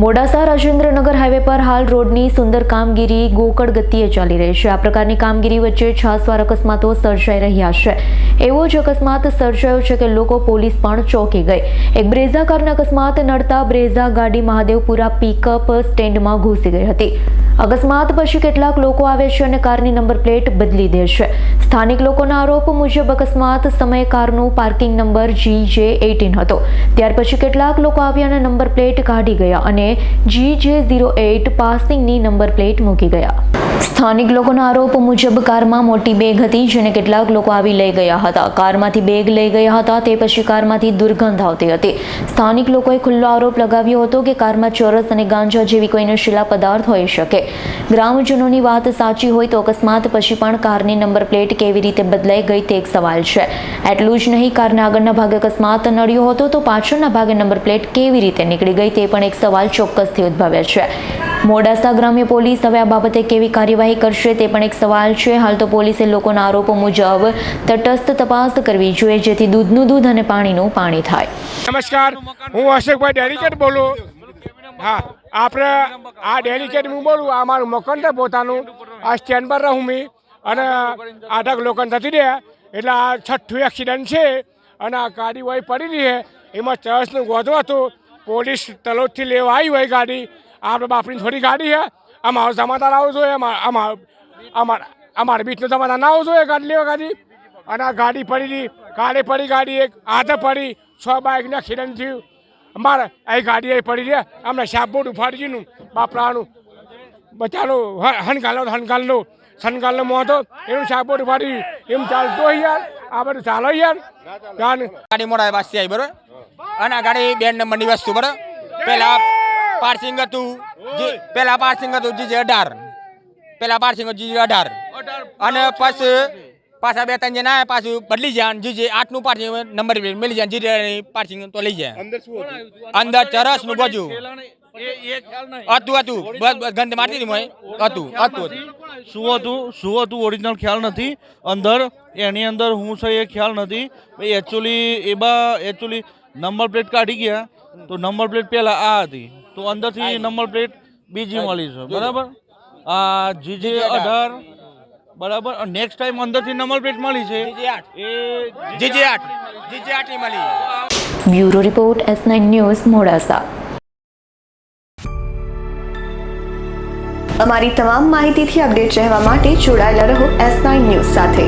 Modasa Rajendranagar highway પર હાલ રોડની સુંદર કામગીરી ગોકળ ગતિએ ચાલી રહી છે. આ પ્રકારની કામગીરી વચ્ચે છાસવાર અકસ્માતો સર્જાઈ રહ્યા છે. એવો જ અકસ્માત સર્જાયો છે કે લોકો પોલીસ પણ ચોંકી ગઈ. એક બ્રેઝા કારના અકસ્માત નડતા બ્રેઝા ગાડી મહાદેવપુરા પિકઅપ સ્ટેન્ડમાં ઘૂસી ગઈ હતી. અકસ્માત પછી કેટલાક લોકો આવે છે અને કારની નંબર પ્લેટ બદલી દે છે. સ્થાનિક લોકોના આરોપ મુજબ અકસ્માત સમયે કારનો પાર્કિંગ નંબર જી જે એટીન હતો. ત્યાર પછી કેટલાક લોકો આવ્યા અને નંબર પ્લેટ કાઢી ગયા અને જી જે ઝીરો એઇટ પાસિંગની નંબર પ્લેટ મૂકી ગયા. સ્થાનિક લોકોના આરોપ મુજબ કારમાં મોટી બેગ હતી, જેને કેટલાક લોકો આવી લઈ ગયા હતા. કારમાંથી બેગ લઈ ગયા હતા, તે પછી કારમાંથી દુર્ગંધ આવતી હતી. સ્થાનિક લોકોએ ખુલ્લો આરોપ લગાવ્યો હતો કે કારમાં ચોરસ અને ગાંજા જેવી કોઈ નશીલા પદાર્થ હોઈ શકે. ગ્રામજનોની વાત સાચી હોય તો અકસ્માત પછી પણ કારની નંબર પ્લેટ કેવી રીતે બદલાઈ ગઈ તે એક સવાલ છે. એટલું જ નહીં, કારના આગળના ભાગે અકસ્માત નડ્યો હતો તો પાછળના ભાગે નંબર પ્લેટ કેવી રીતે નીકળી ગઈ તે પણ એક સવાલ ચોક્કસથી ઉદ્ભવે છે. મોડાસા ગ્રામ્ય પોલીસ હવે આ બાબતે કેવી કાર્યવાહી કરશે તે પણ એક સવાલ છે. હાલ તો પોલીસે લોકોના આરોપો મુજબ તટસ્થ તપાસ કરવી જોઈએ, જેથી દૂધનું દૂધ અને પાણીનું પાણી થાય. નમસ્કાર. હું અશોકભાઈ ડેલિકેટ બોલું. હા, આપણે આ ડેલિકેટ હું બોલું, આ મારું મકાન છે પોતાનું. આ સ્ટેન્ડ પર રહું મેં. અને આઠક લોકોને થતી રહે. એટલે આ છઠ્ઠું એક્સિડન્ટ છે. અને આ ગાડી હોય પડી રહી છે. એમાં ચર્ચનું ગોધો હતું. પોલીસ તલોદથી લેવા આવી હોય ગાડી. આપણે બાપની થોડી ગાડી છે અમારો સમાધાન આવવું જોઈએ અમાર બીચનું સમાધાન ના આવવું જોઈએ, ગાડી લેવા ગાડી? અને આ ગાડી પડી હતી કાલે પડી, ગાડી એક હાથે પડી, છ બાઇકને એક્સિડન્ટ થયું. અમારે આ ગાડી એ પડી છે, અમને શાપબોટ ઉફાડી ગયું બાપરાનું. બચારો હનગાલનો હનગાલનો સનગાલનો મોતો એનું શાપબોટ ઉફાડી એમ ચાલતો યાર, આ બધું ચાલો યાર. ગાડી મોડા પાસે આવી, બરોબર? અને આ ગાડી બે નંબરની વસ્તુ, બરોબર? પેલા પાર્સિંગ હતું. જી પેલા પાર્સિંગ હતું જીજે અઢાર. પેલા પાર્સિંગ હતું જીજે અઢાર. અને પછી પાછા બે ત્રણ જણા આવ્યા પાછું બદલી જાય જીજે આઠ આઠનું પાર્સિંગ નંબર પ્લેટ મળી જાય જીજે પાર્સિંગ તો લઈ જાય અંદર ચરસનું બધું. હતું હતું. બસ બસ ગંધ મારતી હતી મોય હતું હતું શું હતું? શું હતું? ઓરિજિનલ ખ્યાલ નથી. અંદર એની અંદર હું છે એ ખ્યાલ નથી. ભાઈ એકચ્યુઅલી એમાં એકચ્યુઅલી નંબર પ્લેટ કાઢી ગયા. તો નંબર પ્લેટ પહેલાં આ હતી. તો અંદરથી નંબર પ્લેટ બીજી મળી છે. બરાબર? આ જીજે અઢાર. બરાબર? નેક્સ્ટ ટાઈમ અંદરથી નંબર પ્લેટ મળી છે. જીજે આઠ. એ જીજે આઠ. જીજે આઠની મળી. Bureau report S nine news Modasa. અમારી તમામ માહિતીથી અપડેટ રહેવા માટે જોડાયેલા રહો એસ નાઇન ન્યૂઝ સાથે.